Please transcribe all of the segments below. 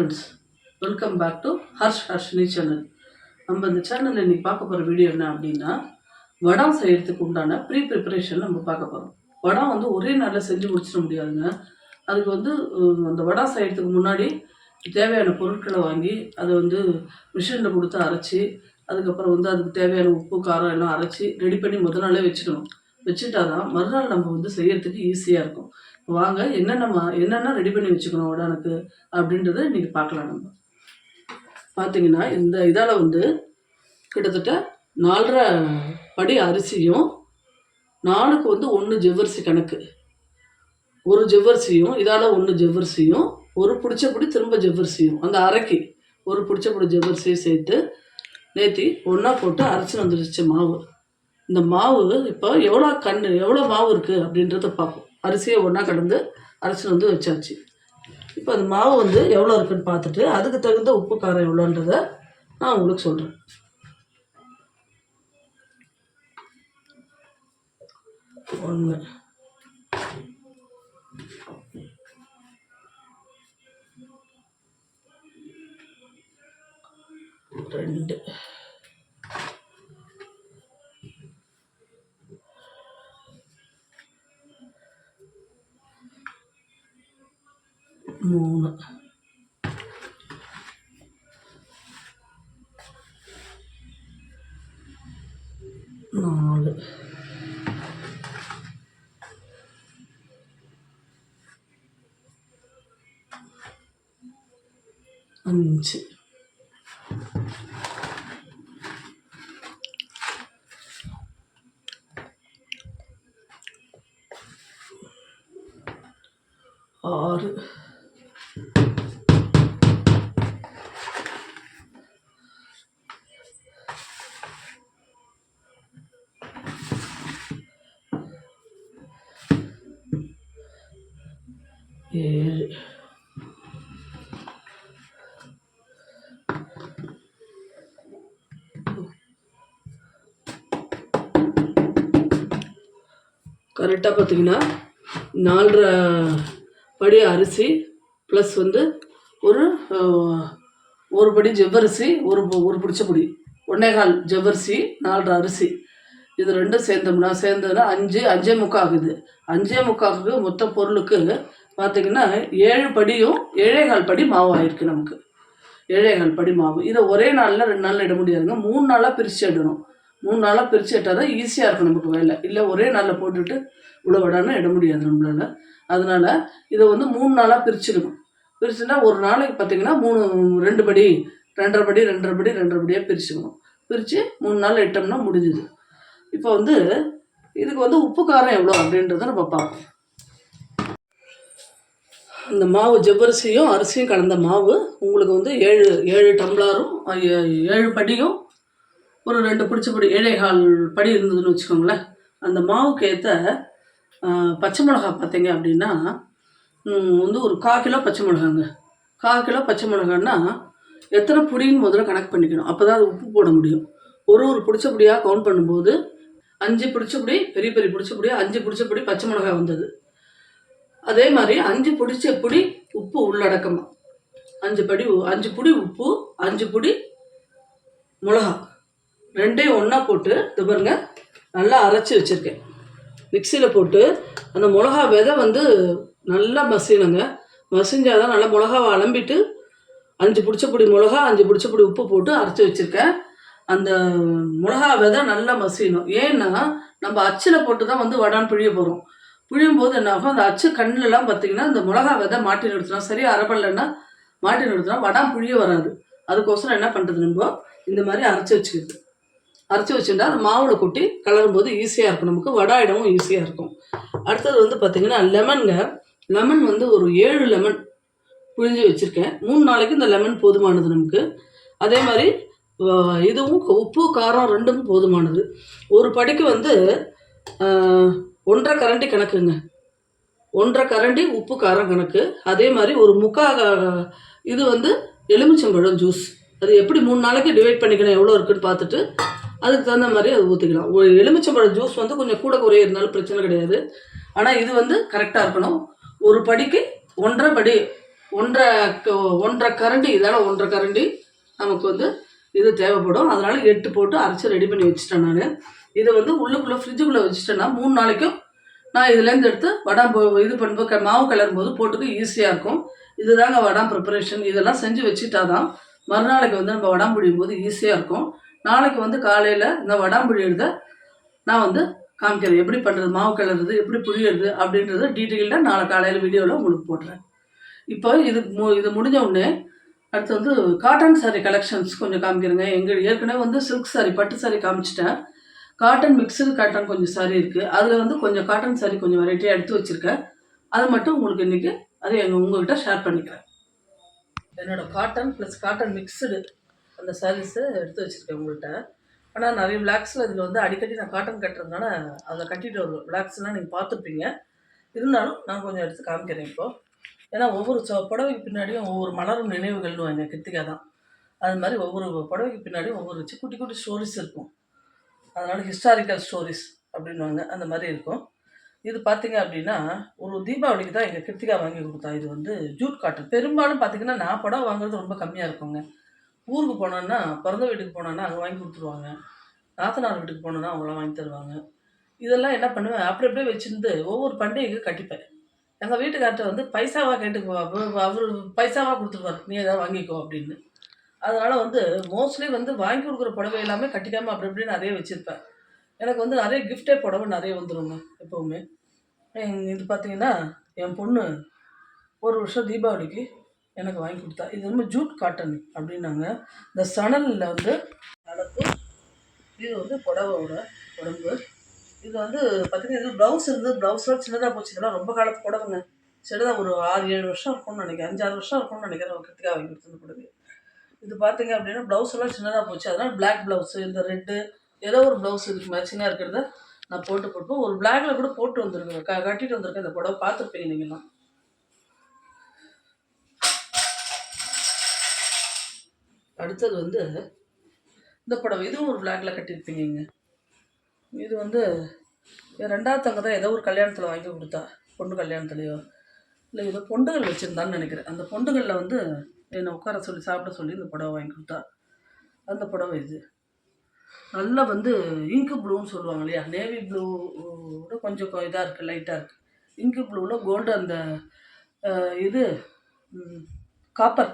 Friends welcome back to Harsh Harshini channel நம்ம இந்த சேனலில் இன்னைக்கு பார்க்க போகிற வீடியோ என்ன அப்படின்னா வடம் செய்கிறதுக்கு உண்டான ப்ரீ ப்ரிப்பரேஷன் நம்ம பார்க்க போகிறோம் வடம் வந்து ஒரே நாளில் செஞ்சு முடிச்சிட முடியாதுங்க. அதுக்கு வந்து அந்த வடம் செய்கிறதுக்கு முன்னாடி தேவையான பொருட்களை வாங்கி அதை வந்து மிஷினில் கொடுத்து அரைச்சி அதுக்கப்புறம் வந்து அதுக்கு தேவையான உப்பு காரம் எல்லாம் அரைச்சி ரெடி பண்ணி முதல் நாளே வச்சுக்கணும் வச்சுட்டா தான் மறுநாள் நம்ம வந்து செய்யறதுக்கு ஈஸியாக இருக்கும். வாங்க என்னென்ன என்னென்ன ரெடி பண்ணி வச்சுக்கணும் உடனுக்கு அப்படின்றத இன்றைக்கி பார்க்கலாம் நம்ம. பார்த்தீங்கன்னா இந்த இதால் வந்து கிட்டத்தட்ட நாலரை படி அரிசியும் நாலுக்கு வந்து ஒன்று ஜவ்வரிசி கணக்கு. ஒரு ஜவ்வரிசியும் இதால் ஒன்று ஜவ்வரிசியும் ஒரு பிடிச்சப்படி திரும்ப ஜவ்வரிசியும். அந்த அரைக்கு ஒரு பிடிச்சப்படி ஜவ்வரிசியும் சேர்த்து நேத்தி ஒன்றா போட்டு அரைச்சி வந்துருச்சு மாவு. இந்த மாவு இப்போ எவ்வளோ கண் எவ்வளோ மாவு இருக்குது அப்படின்றத பார்ப்போம். அரிசியை ஒன்றா கலந்து அரைச்சிட்டு வந்து வச்சாச்சு. இப்போ அந்த மாவு வந்து எவ்வளோ இருக்குன்னு பார்த்துட்டு அதுக்கு தகுந்த உப்பு காரம் எவ்வளோன்றத நான் உங்களுக்கு சொல்கிறேன் ஒன்று ரெண்டு. அஞ்சு ஆறு கரெக்டாக பார்த்தீங்கன்னா நாலரை படி அரிசி ப்ளஸ் வந்து ஒரு ஒரு படி ஜவ்வரிசி ஒரு பு- ஒரு பிடிச்ச பொடி. ஒன்னேகால் ஜவ்வரிசி நாலரை அரிசி. இது ரெண்டும் சேர்ந்தோம்னா சேர்ந்ததுன்னா அஞ்சு அஞ்சே முக்கால் ஆகுது. அஞ்சே முக்காவுக்கு மொத்த பொருளுக்கு பார்த்தீங்கன்னா ஏழு படியும் ஏழேகால் படி மாவு ஆயிருக்கு நமக்கு. ஏழேகால் படி மாவு. இதை ஒரே நாளில் ரெண்டு நாளில் இட முடியாதுங்க. மூணு நாளாக பிரித்து இடணும் மூணு நாளாக பிரித்து இட்டால் தான் ஈஸியாக இருக்கும் நமக்கு வேலை. இல்லை ஒரே நாளில் போட்டுட்டு உழவடான இட முடியாது நம்மளால. அதனால் இதை வந்து மூணு நாளாக பிரிச்சுக்கணும் பிரிச்சுன்னா ஒரு நாளைக்கு பார்த்தீங்கன்னா மூணு ரெண்டு படி ரெண்டரை படி ரெண்டரை படி ரெண்டரை படியாக பிரிச்சுக்கணும். பிரித்து மூணு நாள் இட்டோம்னா முடிஞ்சுது. இப்போ வந்து இதுக்கு வந்து உப்பு காரம் எவ்வளோ அப்படின்றத நம்ம பார்ப்போம். இந்த மாவு ஜவ்வரிசியும் அரிசியும் கலந்த மாவு உங்களுக்கு வந்து ஏழு ஏழு டம்ளாரும் ஏழு படியும். ஒரு ரெண்டு பிடிச்ச படி ஏழைகால் படி இருந்ததுன்னு வச்சுக்கோங்களேன். அந்த மாவுக்கு ஏற்ற பச்சை மிளகா பார்த்தீங்க அப்படின்னா வந்து ஒரு கால் கிலோ பச்சை மிளகாங்க. கால் கிலோ பச்சை மிளகான்னா எத்தனை புடின்னு முதல்ல கணக்கு பண்ணிக்கணும். அப்போ தான் அது உப்பு போட முடியும். ஒரு ஒரு பிடிச்சபடியாக கவுண்ட் பண்ணும்போது அஞ்சு பிடிச்சபடி பெரிய பெரிய பிடிச்சபடி அஞ்சு பிடிச்சபடி பச்சை மிளகாய் வந்தது. அதே மாதிரி அஞ்சு பிடிச்ச புடி உப்பு உள்ளடக்கமாக அஞ்சு படி உ- அஞ்சு புடி உப்பு அஞ்சு புடி மிளகா. ரெண்டையும் ஒன்றா போட்டு இது பாருங்க நல்லா அரைச்சி வச்சுருக்கேன். மிக்சியில் போட்டு அந்த மிளகா விதை வந்து நல்லா மசியணுங்க. மசிஞ்சாதான் தான் நல்லா மிளகாவை அலம்பிட்டு அஞ்சு பிடிச்சப்படி மிளகா அஞ்சு பிடிச்சப்படி உப்பு போட்டு அரைச்சி வச்சுருக்கேன். அந்த மிளகா விதை நல்லா மசியணும். ஏன்னா நம்ம அச்சில் போட்டு தான் வந்து வடான் பிழிய போகிறோம் பிழியும் போது என்ன ஆகும்? அந்த அச்சு கண்ணிலலாம் பார்த்தீங்கன்னா அந்த மிளகா விதை மாட்டி நிறுத்தினா சரி அரைப்படலைன்னா மாட்டி நிறுத்தினா வடான் பிழிய வராது. அதுக்கோசரம் என்ன பண்ணுறது நம்ம? இந்த மாதிரி அரைச்சி வச்சுக்கிறது. அரைச்சி வச்சுட்டா அந்த மாவில் கொட்டி கலரும் போது ஈஸியாக இருக்கும். நமக்கு வடாயிடவும் ஈஸியாக இருக்கும். அடுத்தது வந்து பார்த்திங்கன்னா லெமனுங்க லெமன் வந்து ஒரு ஏழு லெமன் புழிஞ்சு வச்சுருக்கேன். மூணு நாளைக்கு இந்த லெமன் போதுமானது நமக்கு. அதே மாதிரி இதுவும் உப்பு காரம் ரெண்டும் போதுமானது. ஒரு படிக்கு வந்து ஒன்றரை கரண்டி கணக்குங்க. ஒன்றரை கரண்டி உப்பு காரம் கணக்கு. அதே மாதிரி ஒரு முக்கா இது வந்து எலுமிச்சம்பழம் ஜூஸ். அது எப்படி மூணு நாளைக்கு டிவைட் பண்ணிக்கணும் எவ்வளோ இருக்குன்னு பார்த்துட்டு அதுக்கு தகுந்த மாதிரி அது ஊற்றிக்கலாம் ஒரு எலுமிச்சம்பழம் ஜூஸ் வந்து கொஞ்சம் கூட குறைய இருந்தாலும் பிரச்சனை கிடையாது. ஆனால் இது வந்து கரெக்டாக இருக்கணும். ஒரு படிக்கு ஒன்றரை படி ஒன்றரை ஒன்றரை கரண்டி இதால் ஒன்றரை கரண்டி நமக்கு வந்து இது தேவைப்படும். அதனால் எட்டு போட்டு அரைச்சி ரெடி பண்ணி வச்சுட்டேன் நான். இதை வந்து உள்ளுக்குள்ளே ஃப்ரிட்ஜுக்குள்ளே வச்சுட்டேன்னா மூணு நாளைக்கும் நான் இதுலேருந்து எடுத்து வடம் இது பண்ணும்போது க- மாவு கிளறும் போது போட்டுக்க ஈஸியாக இருக்கும். இதுதாங்க வடம் ப்ரிப்பரேஷன் இதெல்லாம் செஞ்சு வச்சுட்டா தான் மறுநாளைக்கு வந்து நம்ம வடம் பிடிக்கும் போது ஈஸியாக இருக்கும். நாளைக்கு வந்து காலையில் இந்த வடாம் பிடிக்கிறத நான் வந்து காமிக்கிறேன். எப்படி பண்ணுறது மாவு கிளறுறது? எப்படி புழியறது? அப்படின்றத டீட்டெயில்டாக நாளை காலையில் வீடியோவில் உங்களுக்கு போடுறேன் இப்போ இது மு இது முடிஞ்ச உடனே அடுத்து வந்து காட்டன் சாரீ கலெக்ஷன்ஸ் கொஞ்சம் காமிக்கிறேங்க. எங்கள் ஏற்கனவே வந்து சில்க் சாரீ பட்டு சாரீ காமிச்சிட்டேன். காட்டன் மிக்சடு காட்டன் கொஞ்சம் சாரீ இருக்குது அதில் வந்து கொஞ்சம் காட்டன் சாரீ கொஞ்சம் வெரைட்டியாக எடுத்து வச்சுருக்கேன். அதை மட்டும் உங்களுக்கு இன்றைக்கி அது எங்கள் உங்கள்கிட்ட ஷேர் பண்ணிக்கிறேன். என்னோடய காட்டன் ப்ளஸ் காட்டன் மிக்சடு அந்த சாரீஸை எடுத்து வச்சுருக்கேன் உங்கள்கிட்ட ஆனால் நிறைய பிளாக்ஸில் இதில் வந்து அடிக்கடி நான் காட்டன் கட்டுறதுனால அதில் கட்டிட்டு வருவோம் பிளாக்ஸ்னால் நீங்கள் பார்த்துருப்பீங்க. இருந்தாலும் நான் கொஞ்சம் எடுத்து காமிக்கிறேன் இப்போது ஏன்னா ஒவ்வொரு சொ புடவைக்கு பின்னாடியும் ஒவ்வொரு மலரும் நினைவுகள்னு வாங்க கிருத்திகா தான். அது மாதிரி ஒவ்வொரு புடவைக்கு பின்னாடியும் ஒவ்வொரு குட்டி குட்டி ஸ்டோரிஸ் இருக்கும். அதனால் ஹிஸ்டாரிக்கல் ஸ்டோரிஸ் அப்படின்வாங்க அந்த மாதிரி இருக்கும். இது பார்த்தீங்க அப்படின்னா ஒரு தீபாவளிக்கு தான் எங்கள் கிருத்திகா வாங்கி கொடுத்தா. இது வந்து ஜூட் காட்டன். பெரும்பாலும் பார்த்தீங்கன்னா நான் புடவை வாங்குறது ரொம்ப கம்மியாக இருக்குங்க. ஊருக்கு போனோன்னா பிறந்த வீட்டுக்கு போனோன்னா அங்கே வாங்கி கொடுத்துருவாங்க. நாத்தனார் வீட்டுக்கு போனோன்னா அவங்களாம் வாங்கி தருவாங்க. இதெல்லாம் என்ன பண்ணுவேன்? அப்படி அப்படியே வச்சுருந்து ஒவ்வொரு பண்டிகைக்கு கட்டிப்பேன். எங்கள் வீட்டுக்கார்ட்ட வந்து பைசாவாக கேட்டுக்குவா அவர் பைசாவாக கொடுத்துருவார். நீ ஏதாவது வாங்கிக்கோ அப்படின்னு. அதனால் வந்து மோஸ்ட்லி வந்து வாங்கி கொடுக்குற புடவை எல்லாமே கட்டிக்காமல் அப்படி இப்படி நிறைய வச்சுருப்பேன். எனக்கு வந்து நிறைய கிஃப்டே புடவை நிறைய வந்துடுங்க எப்போவுமே. இது பார்த்தீங்கன்னா என் பொண்ணு ஒரு வருஷம் தீபாவளிக்கு எனக்கு வாங்கி கொடுத்தா. இது வந்து ஜூட் காட்டன் அப்படின்னாங்க. இந்த சணலில் வந்து நடக்கும் இது வந்து புடவோட உடம்பு. இது வந்து பார்த்தீங்கன்னா இது ப்ளவுஸ் இருந்து ப்ளவுஸ்லாம் சின்னதாக போச்சு. இதெல்லாம் ரொம்ப காலத்து புடவைங்க. சின்னதாக ஒரு ஆறு ஏழு வருஷம் இருக்கும்னு நினைக்கிறேன். அஞ்சாறு வருஷம் இருக்கும்னு நினைக்கிறேன் கிருத்திகா வாங்கி கொடுத்துருந்து புடவை. இது பார்த்தீங்க அப்படின்னா ப்ளவுஸ் எல்லாம் சின்னதாக போச்சு. அதனால் பிளாக் ப்ளவுஸு இந்த ரெட்டு ஏதோ ஒரு ப்ளவுஸ் இதுக்கு மேட்சிங்காக இருக்கிறத நான் போட்டு கொடுப்போம். ஒரு பிளாக்ல கூட போட்டு வந்திருக்கேன். க கட்டிட்டு வந்திருக்கேன் இந்த புடவை. பார்த்துருப்பீங்க நீங்களாம் அடுத்தது வந்து இந்த புடவை. இதுவும் ஒரு பிளாக்ல கட்டியிருப்பீங்க இங்க. இது வந்து என் ரெண்டாவது தங்க தான் ஏதோ ஒரு கல்யாணத்தில் வாங்கி கொடுத்தா. பொண்ணு கல்யாணத்துலையோ இல்லை ஏதோ பொண்டுகள் வச்சுருந்தான்னு நினைக்கிறேன். அந்த பொண்டுகளில் வந்து என்னை உட்கார சொல்லி சாப்பிட சொல்லி இந்த புடவை வாங்கி கொடுத்தா. அந்த புடவை இது. நல்லா வந்து இங்கு ப்ளூன்னு சொல்லுவாங்க இல்லையா? நேவி ப்ளூவோட கொஞ்சம் இதாக இருக்குது லைட்டாக இருக்குது இங்கு ப்ளூவில் கோல்டு அந்த இது காப்பர்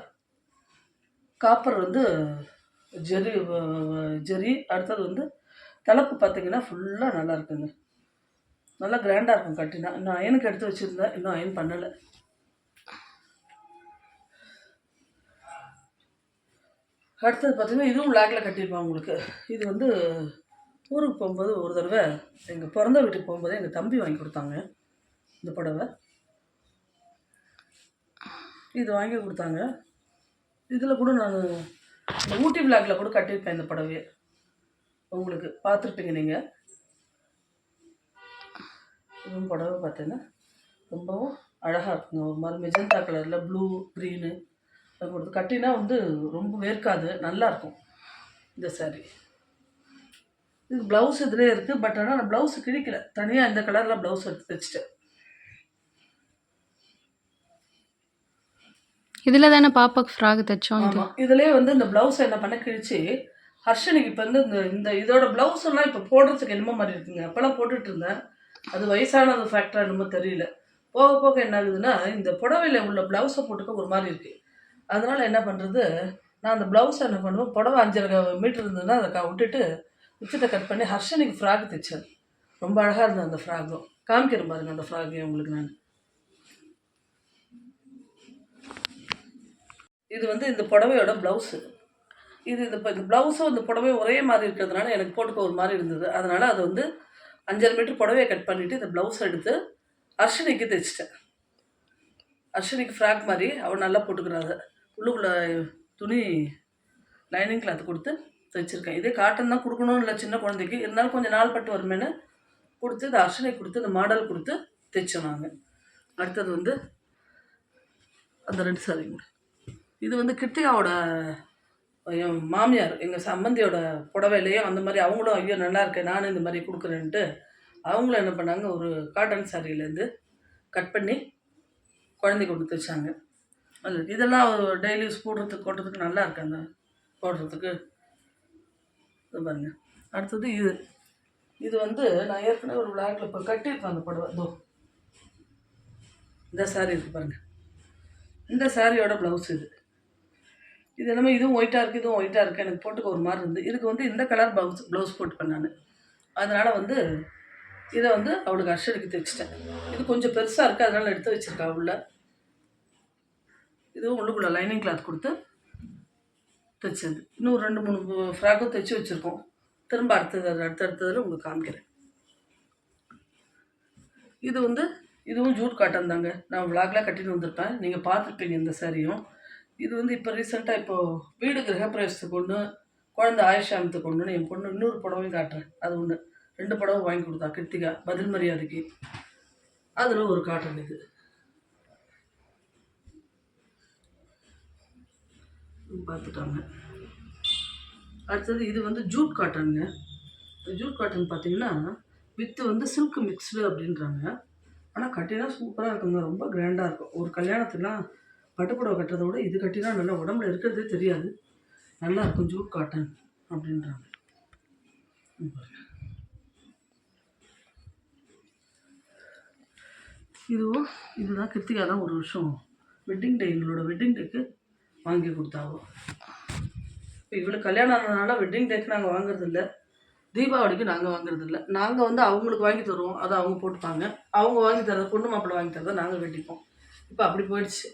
காப்பர் வந்து ஜெரி ஜெரி. அடுத்தது வந்து தலைப்பு பார்த்தீங்கன்னா ஃபுல்லாக நல்லா இருக்குங்க. நல்லா கிராண்டாக இருக்கும் கட்டினா. இன்னும் அயனுக்கு எடுத்து வச்சுருந்தேன். இன்னும் அயன் பண்ணலை. அடுத்தது பார்த்தீங்கன்னா இதுவும் பிளாக்ல கட்டியிருப்பான் உங்களுக்கு. இது வந்து ஊருக்கு போகும்போது ஒரு தடவை எங்கள் பிறந்த வீட்டுக்கு போகும்போது எங்கள் தம்பி வாங்கி கொடுத்தாங்க. இந்த புடவை. இது வாங்கி கொடுத்தாங்க. இதில் கூட நான் இந்த ஊட்டி பிளாக்ல கூட கட்டியிருப்பேன் இந்த புடவையை. உங்களுக்கு பார்த்துருப்பீங்க நீங்கள் இதுவும் புடவை பார்த்தீங்கன்னா ரொம்பவும் அழகாக இருக்குங்க. ஒரு மாதிரி மெஜந்தா கலரில் ப்ளூ க்ரீனு அது கொடுத்து கட்டினா வந்து ரொம்ப வேர்க்காது நல்லா இருக்கும் இந்த saree. இது ப்ளவுஸ் இதிலே இருக்குது பட் ஆனால் நான் ப்ளவுஸ் கிழிக்கல தனியாக இந்த கலரில் ப்ளவுஸ் எடுத்து தைச்சிட்டேன் இதில் தானே பாப்பாக்கு ஃப்ராக் தைச்சோம் இது. இதுலேயே வந்து இந்த ப்ளவுஸ் என்ன பண்ண கிழிச்சு ஹர்ஷனுக்கு இப்போ வந்து இந்த இந்த இதோட ப்ளவுஸ் எல்லாம் இப்போ போடுறதுக்கு என்னமோ மாதிரி இருக்குங்க. அப்போல்லாம் போட்டுட்டு இருந்தேன். அது வயசானது ஃபேக்டரா என்னமோ தெரியல. போக போக என்ன ஆகுதுன்னா இந்த புடவையில் உள்ள ப்ளவுஸை போட்டுக்க ஒரு மாதிரி இருக்குது அதனால் என்ன பண்ணுறது நான் அந்த ப்ளவுஸை என்ன பண்ணுவேன்? புடவை அஞ்சரை மீட்டர் இருந்ததுன்னா அதை க- விட்டுட்டு உச்சத்தை கட் பண்ணி ஹர்ஷனுக்கு ஃப்ராக் தைச்சேன். ரொம்ப அழகாக இருந்தது அந்த ஃப்ராகும் காமிக்கிற பாருங்க அந்த ஃப்ராகையும் உங்களுக்கு நான். இது வந்து இந்த புடவையோட ப்ளவுஸு இது இந்த இப்போ இந்த ப்ளவுஸும் இந்த புடவையும் ஒரே மாதிரி இருக்கிறதுனால எனக்கு போட்டுக்க ஒரு மாதிரி இருந்தது. அதனால் அதை வந்து அஞ்சரை மீட்டர் புடவையை கட் பண்ணிவிட்டு இந்த ப்ளவுஸ் எடுத்து அர்ஷனிக்கு தைச்சிட்டேன். அர்ஷனிக்கு ஃப்ராக் மாதிரி அவள் நல்லா போட்டுக்கிறாரு உள்ளுக்குள்ளே துணி லைனிங் கிளாத் கொடுத்து தைச்சிருக்கேன். இதே காட்டன் தான் கொடுக்கணும் இல்லை சின்ன குழந்தைக்கு. இருந்தாலும் கொஞ்சம் நாள் பட்டு வருமேன்னு கொடுத்து இந்த அர்ஷனை கொடுத்து இந்த மாடல் கொடுத்து தைச்சோம் நாங்கள் அடுத்தது வந்து அந்த ரெண்டு சாரிங்க இது வந்து கிருத்திகாவோட மாமியார் எங்கள் சம்மந்தியோட புடவையிலையும் அந்த மாதிரி அவங்களும் ஐயோ நல்லா இருக்கேன் நானும் இந்த மாதிரி கொடுக்குறேன்ட்டு அவங்களும் என்ன பண்ணாங்க ஒரு காட்டன் சாரியிலேருந்து கட் பண்ணி குழந்தைக்கு கொடுத்து வச்சாங்க. அது இதெல்லாம் டெய்லி யூஸ் போடுறதுக்கு கொட்டுறதுக்கு நல்லா இருக்கு அந்த போடுறதுக்கு. இது பாருங்க. அடுத்தது இது. இது வந்து நான் ஏற்கனவே ஒரு விளையாட்டில் இப்போ கட்டியிருக்கேன் அந்த புடவை. இதோ. இந்த saree இருக்கு பாருங்க. இந்த சாரியோட ப்ளவுஸ் இது. இது என்னமோ இதுவும் ஒயிட்டாக இருக்குது இதுவும் ஒயிட்டாக இருக்குது எனக்கு போட்டுக்க ஒரு மாதிரி இருந்து இதுக்கு வந்து இந்த கலர் ப்ளவுஸ் ப்ளவுஸ் போட்டுப்பேன் நான். அதனால் வந்து இதை வந்து அவளுக்கு அர்ஷனுக்கு தைச்சிட்டேன். இது கொஞ்சம் பெருசாக இருக்குது அதனால் எடுத்து வச்சிருக்கா உள்ள. இதுவும் உள்ளுக்குள்ள லைனிங் கிளாத் கொடுத்து தைச்சது. இன்னும் ரெண்டு மூணு ஃப்ராக்கும் தைச்சி வச்சுருக்கோம். திரும்ப அடுத்தது அடுத்தடுத்ததில் உங்களுக்கு காமிக்கிறேன். இது வந்து இதுவும் ஜூட் காட்டன் தாங்க. நான் விளாக்லாம் கட்டிட்டு வந்திருப்பேன். நீங்கள் பார்த்துருப்பீங்க இந்த சாரியும் இது வந்து இப்போ ரீசெண்டாக இப்போது வீடு கிரகப்பிரவேசத்துக்கு ஒன்று குழந்தை ஆயுஷாமத்துக்கு ஒன்றுன்னு என் பொண்ணு இன்னொரு புடவையும் காட்டுறேன். அது ஒன்று ரெண்டு படமும் வாங்கி கொடுத்தா கிருத்திகா பதில் மரியாதைக்கு. அதில் ஒரு காட்டன் இது. பார்த்துட்டாங்க அடுத்தது இது வந்து ஜூட் காட்டனுங்க. ஜூட் காட்டன் பார்த்தீங்கன்னா வித்து வந்து சில்க் மிக்ஸ்டு அப்படின்றாங்க. ஆனால் கட்டினா சூப்பராக இருக்குங்க. ரொம்ப கிராண்டாக இருக்கும். ஒரு கல்யாணத்துக்குலாம் பட்டுப்புடவை கட்டுறத விட இது கட்டினா நல்லா உடம்புல இருக்கிறதே தெரியாது. நல்லா இருக்கும் ஜூட் காட்டன் அப்படின்றாங்க. இதுவும் இதுதான் கிருத்திகா தான் ஒரு வருஷம் வெட்டிங் டே எங்களோட வெட்டிங் டேக்கு வாங்கி கொடுத்தாவோ. இப்போ இவளுக்கு கல்யாணம் ஆனதுனால வெட்டிங் டேக்கு நாங்கள் வாங்குறதில்ல. தீபாவளிக்கு நாங்கள் வாங்குறதில்ல. நாங்கள் வந்து அவங்களுக்கு வாங்கி தருவோம். அதை அவங்க போட்டுப்பாங்க. அவங்க வாங்கி தரதை பொண்ணு மாப்பிள்ளை வாங்கி தரதை நாங்கள் வெட்டிப்போம் இப்போ அப்படி போயிடுச்சு.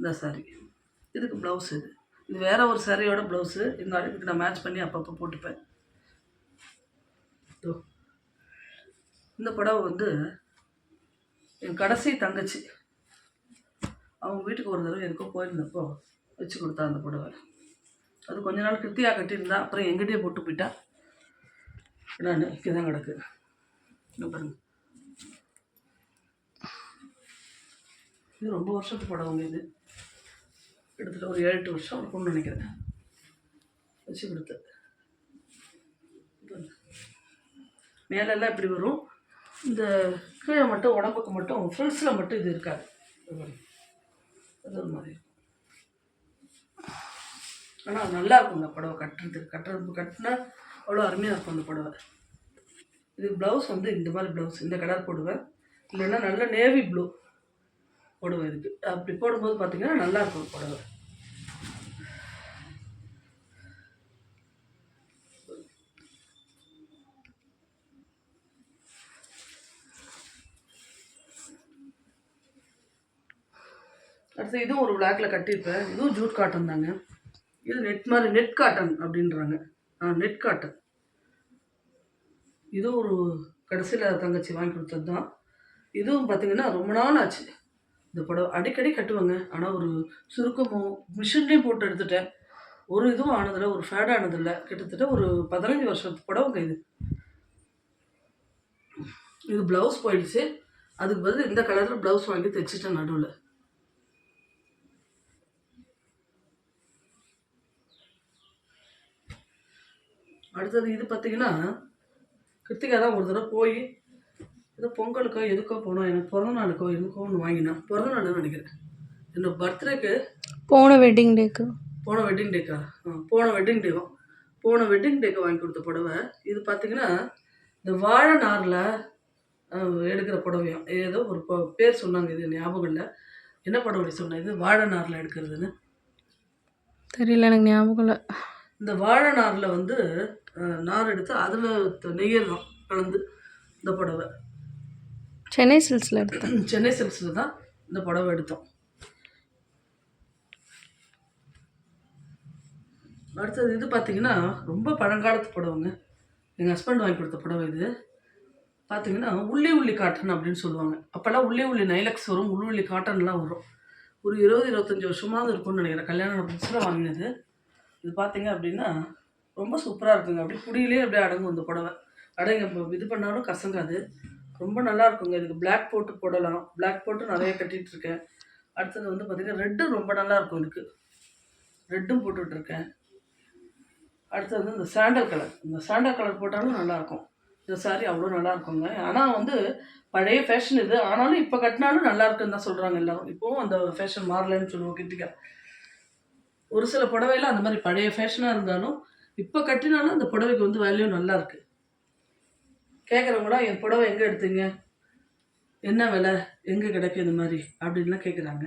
இந்த சாரி இதுக்கு ப்ளவுஸ் இது. இது வேறு ஒரு சாரியோட ப்ளவுஸு இருந்தாலும் இதுக்கு நான் மேட்ச் பண்ணி அப்பப்போ போட்டுப்பேன். இந்த புடவை வந்து என் கடைசி தங்கச்சி. அவங்க வீட்டுக்கு ஒரு தடவை எதுக்கோ போயிருந்தப்போ வச்சு கொடுத்தா அந்த புடவை. அது கொஞ்ச நாள் கிருத்தியாக கட்டியிருந்தா அப்புறம் எங்கிட்டே போட்டு போயிட்டா. நான் இங்கே தான் கிடக்கு பாருங்கள் இது ரொம்ப வருஷத்து புடவைங்க இது கிட்டத்தட்ட ஒரு ஏழு எட்டு வருஷம் இருக்கும்னு நினைக்கிறேன். வச்சு கொடுத்து. மேலெல்லாம் இப்படி வரும். இந்த கீழே மட்டும் உடம்புக்கு மட்டும் ஃப்ரில்ஸில் மட்டும் இது இருக்காது. அது ஒரு மாதிரி இருக்கும். ஆனால் நல்லா இருக்கும் இந்த புடவை கட்டுறதுக்கு. கட்டுறது கட்டினா அவ்வளோ அருமையாக இருக்கும் அந்த புடவை. இது ப்ளவுஸ் வந்து இந்த மாதிரி ப்ளவுஸ் இந்த கலர் போடுவேன். இல்லைன்னா நல்ல நேவி ப்ளூ புடவை இதுக்கு. அப்படி போடும்போது பார்த்தீங்கன்னா நல்லா இருக்கும் புடவை. அடுத்து இதுவும் ஒரு பிளாக்ல கட்டியிருப்பேன் இதுவும் ஜூட் காட்டன் தாங்க. இது நெட் மாதிரி நெட் காட்டன் அப்படின்றாங்க. ஆ நெட் காட்டன் இது ஒரு கடைசியில் தங்கச்சி வாங்கி கொடுத்தது தான் இதுவும் பார்த்தீங்கன்னா ரொம்ப நாள் ஆச்சு. இந்த புடவை அடிக்கடி கட்டுவாங்க. ஆனால் ஒரு சுருக்கமும் மிஷின்லேயும் போட்டு எடுத்துட்டேன். ஒரு இதுவும் ஆனதில்லை ஒரு ஃபேட் ஆனதில்லை. கிட்டத்தட்ட ஒரு பதினஞ்சு வருஷத்து புடவைங்க இது. இது ப்ளவுஸ் போயிடுச்சு. அதுக்கு பதில் இந்த கலரில் ப்ளவுஸ் வாங்கி தைச்சிட்டேன் நடுவில். அடுத்தது இது பார்த்தீங்கன்னா கிருத்திகா தான் ஒரு தடவை போய் ஏதோ பொங்கலுக்கோ எதுக்கோ போனோம். எனக்கு பிறந்த நாளுக்கோ எதுக்கோ ஒன்று வாங்கினேன் பிறந்த நாள்னு நினைக்கிறேன். என்னோட பர்த்டேக்கு போன வெட்டிங் டேக்கு போன வெட்டிங் டேக்கா போன வெட்டிங் டேவும் போன வெட்டிங் டேக்கு வாங்கி கொடுத்த புடவை. இது பார்த்தீங்கன்னா இந்த வாழை நாரில் எடுக்கிற புடவையும் ஏதோ ஒரு பேர் சொன்னாங்க இது ஞாபகம் இல்லை என்ன புடவை சொன்னேன் இது வாழை நாரில் எடுக்கிறதுன்னு. தெரியல எனக்கு ஞாபகம் இல்லை. இந்த வாழை நாரில் வந்து நார் எடுத்து அதில் நெய்யலாம் கலந்து இந்த புடவை. சென்னை சில்ஸில் எடுத்தோம் சென்னை சில்ஸில் தான் இந்த புடவை எடுத்தோம். அடுத்தது இது பார்த்தீங்கன்னா ரொம்ப பழங்காலத்து புடவைங்க. எங்கள் ஹஸ்பண்ட் வாங்கி கொடுத்த புடவை இது. பார்த்தீங்கன்னா உள்ளி உள்ளி காட்டன் அப்படின்னு சொல்லுவாங்க. அப்போல்லாம் உள்ளி உள்ளி நைலக்ஸ் வரும் உள்ளி உள்ளி காட்டன்லாம் வரும். ஒரு இருபது இருபத்தஞ்சி வருஷமாவது இருக்கும்னு நினைக்கிறேன். கல்யாணம் புதுசில் வாங்கினது. இது பார்த்தீங்க அப்படின்னா ரொம்ப சூப்பராக இருக்குங்க. அப்படியே குடியிலே அப்படியே அடங்கும் இந்த புடவை. அடங்க இது பண்ணாலும் கசங்காது. ரொம்ப நல்லா இருக்குங்க இதுக்கு பிளாக் போட்டு போடலாம். பிளாக் போட்டு நிறைய கட்டிட்டு இருக்கேன் அடுத்தது வந்து பார்த்தீங்கன்னா ரெட்டும் ரொம்ப நல்லா இருக்கும் இதுக்கு ரெட்டும் போட்டுட்ருக்கேன். அடுத்தது வந்து இந்த சாண்டல் கலர் இந்த சாண்டல் கலர் போட்டாலும் நல்லாயிருக்கும். இந்த saree அவ்வளோ நல்லா இருக்குங்க ஆனால் வந்து பழைய ஃபேஷன் இது. ஆனாலும் இப்போ கட்டினாலும் நல்லா இருக்குன்னு தான் சொல்கிறாங்க எல்லாரும். இப்போவும் அந்த ஃபேஷன் மாறலன்னு சொல்லுவோம் கிட்டிக்கா. ஒரு சில புடவையெல்லாம் அந்த மாதிரி பழைய ஃபேஷனாக இருந்தாலும் இப்போ கட்டினாலும் அந்த புடவைக்கு வந்து வேல்யூ நல்லா இருக்கு கேட்குறவங்களா என் புடவை எங்கே எடுத்தீங்க? என்ன விலை? எங்கே கிடைக்கும் இந்த மாதிரி? அப்படின்லாம் கேட்குறாங்க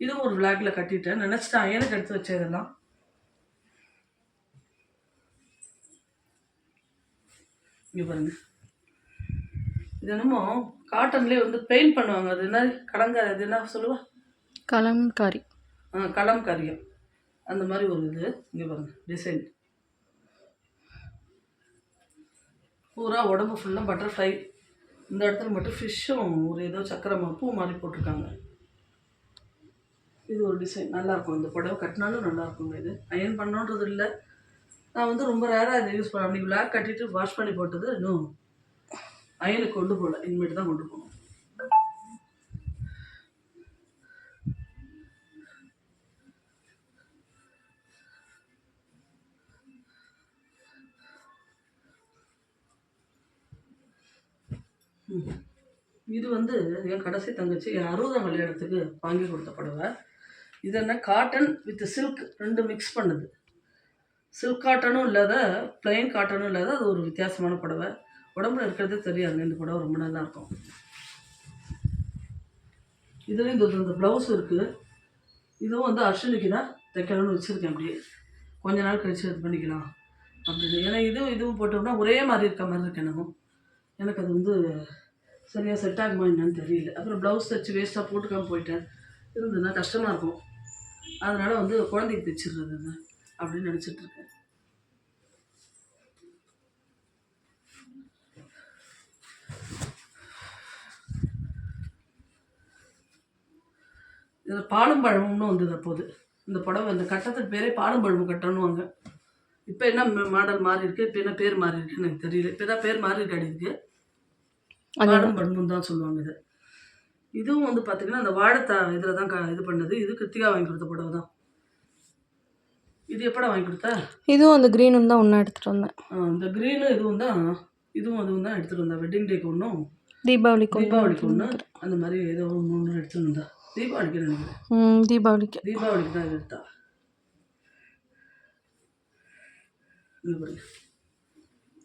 இதுவும் ஒரு விளாக்ல கட்டிட்டேன். நினச்சிட்டேன் எனக்கு எடுத்து வச்சதெல்லாம் இங்கே பாருங்க. இது என்னமோ காட்டன்லேயே வந்து பெயிண்ட் பண்ணுவாங்க. அது என்ன கடங்காரி அது என்ன சொல்லுவா? கலம்காரி ஆ களம் கரியம் அந்த மாதிரி ஒரு இது. இங்கே பாருங்க டிசைன் பூரா உடம்பு ஃபுல்லாக பட்டர்ஃப்ளை இந்த இடத்துல மட்டும் ஃபிஷ்ஷும் ஒரு ஏதோ சக்கரை பூ மாதிரி போட்டிருக்காங்க. இது ஒரு டிசைன் நல்லாயிருக்கும். இந்த புடவை கட்டினாலும் நல்லாயிருக்குங்க இது. அயன் பண்ணோன்றது இல்லை. நான் வந்து ரொம்ப ரேராக இதை யூஸ் பண்ணேன் அப்படி பிளாக் கட்டிட்டு வாஷ் பண்ணி போட்டது இன்னும் அயனுக்கு கொண்டு போகல. இனிமேட்டு தான் கொண்டு போகணும். இது வந்து என் கடைசி தங்கச்சி என் அறுபதாம் கல்யாணத்துக்கு வாங்கி கொடுத்த புடவை இது என்ன காட்டன் வித் சில்க் ரெண்டு மிக்ஸ் பண்ணுது. சில்க் காட்டனும் இல்லாத பிளெயின் காட்டனும் இல்லாத அது ஒரு வித்தியாசமான புடவை. உடம்புல இருக்கிறதே தெரியாது இந்த புடவை ரொம்ப நல்லா இருக்கும். இதுலேயும் இந்த இந்த ப்ளவுஸ் இருக்குது இதுவும் வந்து அர்ஷனிக்கு தான் தைக்கணும்னு வச்சுருக்கேன் அப்படியே. கொஞ்ச நாள் கழிச்சு இது பண்ணிக்கலாம் அப்படின்னு. ஏன்னா இதுவும் இதுவும் போட்டோம்னா ஒரே மாதிரி இருக்க மாதிரி இருக்கு எனக்கும் எனக்கு அது வந்து சரியாக செட் ஆகுமா என்னன்னு தெரியல. அப்புறம் ப்ளவுஸ் தைச்சு வேஸ்ட்டாக போட்டுக்காம போயிட்டேன். இருந்ததுன்னா கஷ்டமாக இருக்கும். அதனால் வந்து குழந்தைக்கு தைச்சிடுறது அப்படின்னு நினச்சிட்ருக்கேன் இதில் பாலும் பழமும்னு வந்தது அப்போது. இந்த புடவை இந்த கட்டத்துக்கு பேரே பாலும் பழமும் கட்டணுவாங்க இப்போ என்ன மாடல் மாறி இருக்கு இப்போ என்ன பேர் மாறி இருக்குன்னு எனக்கு தெரியல. இப்போ தான் பேர் மாறி இருக்கு அடிக்கு பாலும் பழமும் தான். சொல்லுவாங்க இது. இதுவும் வந்து பார்த்தீங்கன்னா அந்த வாழைத்தா இதில் தான் இது பண்ணது. இது கிருத்திகா வாங்கி கொடுத்த புடவை தான். இது எப்படா வாங்கி கொடுத்தா? இதுவும் அந்த க்ரீனும் தான் ஒன்றா எடுத்துகிட்டு வந்தேன். ஆ, இந்த க்ரீனும் இதுவும் தான் இதுவும் அதுவும் தான் எடுத்துகிட்டு வந்தேன். வெட்டிங் டேக்கு ஒன்றும் தீபாவளிக்கு தீபாவளிக்கு ஒன்று அந்த மாதிரி ஏதோ ஒன்று ஒன்று எடுத்துட்டு வந்தா தீபாவளிக்கு நினைக்கிறேன்? தீபாவளிக்கு. தீபாவளிக்கு தான் இது எடுத்தா.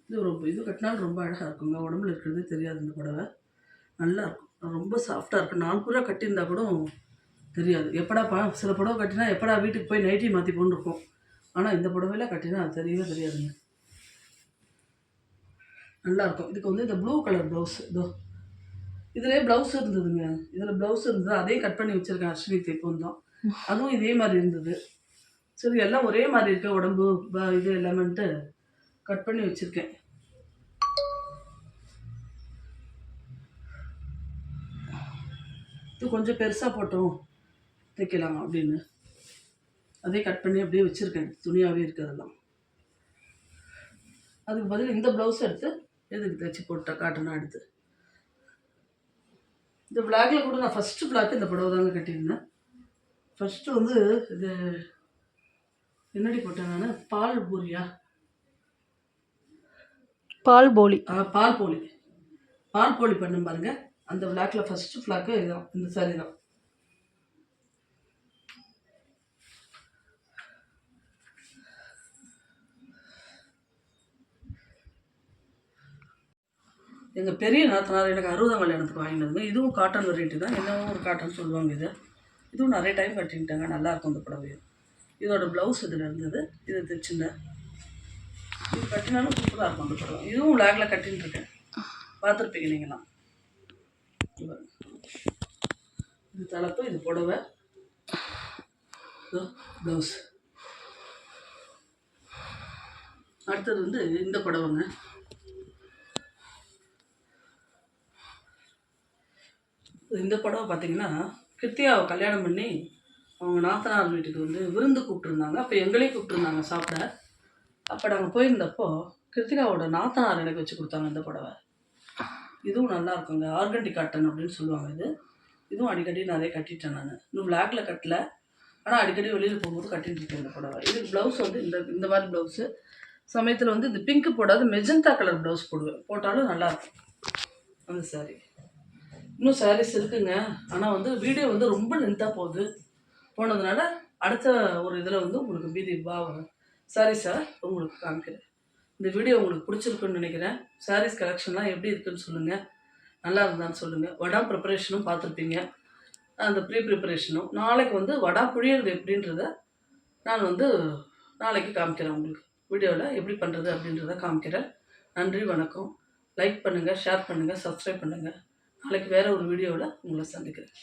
இது ரொம்ப இது கட்டினாலும் ரொம்ப அழகாக இருக்குங்க. உடம்புல இருக்கிறதே தெரியாது இந்த புடவை. நல்லா இருக்கும். ரொம்ப சாஃப்டாக இருக்கும் நாலு பூரா கட்டியிருந்தா கூட தெரியாது. எப்படா சில புடவை கட்டினா எப்படா வீட்டுக்கு போய் நைட்டி மாற்றி கொண்டு இருக்கும் ஆனால் இந்த புடவையெல்லாம் கட்டினா அது தெரியவே தெரியாதுங்க. நல்லாயிருக்கும் இதுக்கு வந்து இந்த ப்ளூ கலர் ப்ளவுஸ் இதோ இதிலே ப்ளவுஸ் இருந்ததுங்க. இதில் ப்ளவுஸ் இருந்தது. அதையும் கட் பண்ணி வச்சுருக்கேன் அஸ்வினி தைப்பம் தான் அதுவும் இதே மாதிரி இருந்தது. சரி எல்லாம் ஒரே மாதிரி இருக்க உடம்பு ப- இது எல்லாமேன்ட்டு கட் பண்ணி வச்சுருக்கேன். இது கொஞ்சம் பெருசாக போட்டோம். தைக்கலாம் அப்படின்னு. அதே கட் பண்ணி அப்படியே வச்சுருக்கேன். துணியாகவே இருக்கிறதெல்லாம். அதுக்கு பதில் இந்த ப்ளவுஸ் எடுத்து எதுக்கு தைச்சி போட்டேன் காட்டணும் எடுத்து இந்த பிளாக்ல கூட நான் ஃபஸ்ட்டு பிளாக் இந்த புடவை தாங்க கட்டியிருந்தேன். ஃபஸ்ட்டு வந்து இது என்னடி போட்டேன் நான்? பால் பூரியா? பால் போலி. ஆ, பால் போலி. பால் போலி பண்ண பாருங்க. அந்த பிளாக்ல ஃபஸ்ட்டு ஃப்ளாக்கு இதுதான். இந்த சாரி தான். எங்கள் பெரிய நாத்தனார் எனக்கு அறுபதாம் கல்யாணத்துக்கு வாங்கினதுங்க இதுவும் காட்டன் வெரைட்டி தான். என்னவோ ஒரு காட்டன் சொல்லுவாங்க இது. இதுவும் நிறைய டைம் கட்டிக்கிட்டாங்க. நல்லாயிருக்கும் இந்த புடவையும் இதோட ப்ளவுஸ் இதில் இருந்தது. இது தைச்சிருந்தேன் இது கட்டினாலும் சூப்பராக இருக்கும் அந்த புடவை. இதுவும் லேக்ல கட்டின்னு இருக்கேன். பார்த்துருப்பீங்க நீங்களாம் இது தலைப்பு இது புடவை. ப்ளவுஸ் அடுத்தது வந்து இந்த புடவைங்க. இந்த புடவை பார்த்தீங்கன்னா கிருத்தியாவை கல்யாணம் பண்ணி அவங்க நாத்தனார் வீட்டுக்கு வந்து விருந்து கூப்பிட்ருந்தாங்க அப்போ எங்களையும் கூப்பிட்ருந்தாங்க சாப்பிட. அப்போ நாங்கள் போயிருந்தப்போ கிருத்திகாவோட நாத்தனார் எனக்கு வச்சு கொடுத்தாங்க இந்த புடவை. இதுவும் நல்லா இருக்குங்க. ஆர்கண்டி காட்டன் அப்படின்னு சொல்லுவாங்க இது. இதுவும் அடிக்கடி நிறைய கட்டிட்டேன் நான். இன்னும் பிளாக்ல கட்டல. ஆனால் அடிக்கடி வெளியில் போகும்போது கட்டிட்டு இருக்கேன் இந்த புடவை. இது ப்ளவுஸ் வந்து இந்த இந்த மாதிரி ப்ளவுஸு சமயத்தில் வந்து இந்த பிங்க் போடாத மெஜந்தா கலர் ப்ளவுஸ் போடுவேன். போட்டாலும் நல்லாயிருக்கும் அந்த saree. இன்னும் சாரீஸ் இருக்குங்க. ஆனால் வந்து வீடியோ வந்து ரொம்ப லென்த்தாக போகுது. போனதுனால அடுத்த ஒரு இதில் வந்து உங்களுக்கு மீதி வா சாரீஸை உங்களுக்கு காமிக்கிறேன். இந்த வீடியோ உங்களுக்கு பிடிச்சிருக்குன்னு நினைக்கிறேன். சாரீஸ் கலெக்ஷன்லாம் எப்படி இருக்குன்னு சொல்லுங்கள் நல்லா இருந்தான்னு சொல்லுங்கள் வடா ப்ரிப்பரேஷனும் பார்த்துருப்பீங்க. அந்த ப்ரீ ப்ரிப்பரேஷனும் நாளைக்கு வந்து வடா புழியறது எப்படின்றத நான் வந்து நாளைக்கு காமிக்கிறேன் உங்களுக்கு. வீடியோவில் எப்படி பண்ணுறது அப்படின்றத காமிக்கிறேன். நன்றி வணக்கம். லைக் பண்ணுங்கள் ஷேர் பண்ணுங்கள் சப்ஸ்கிரைப் பண்ணுங்கள் நாளைக்கு வேறு ஒரு வீடியோவில் உங்களை சந்திக்கிறேன்.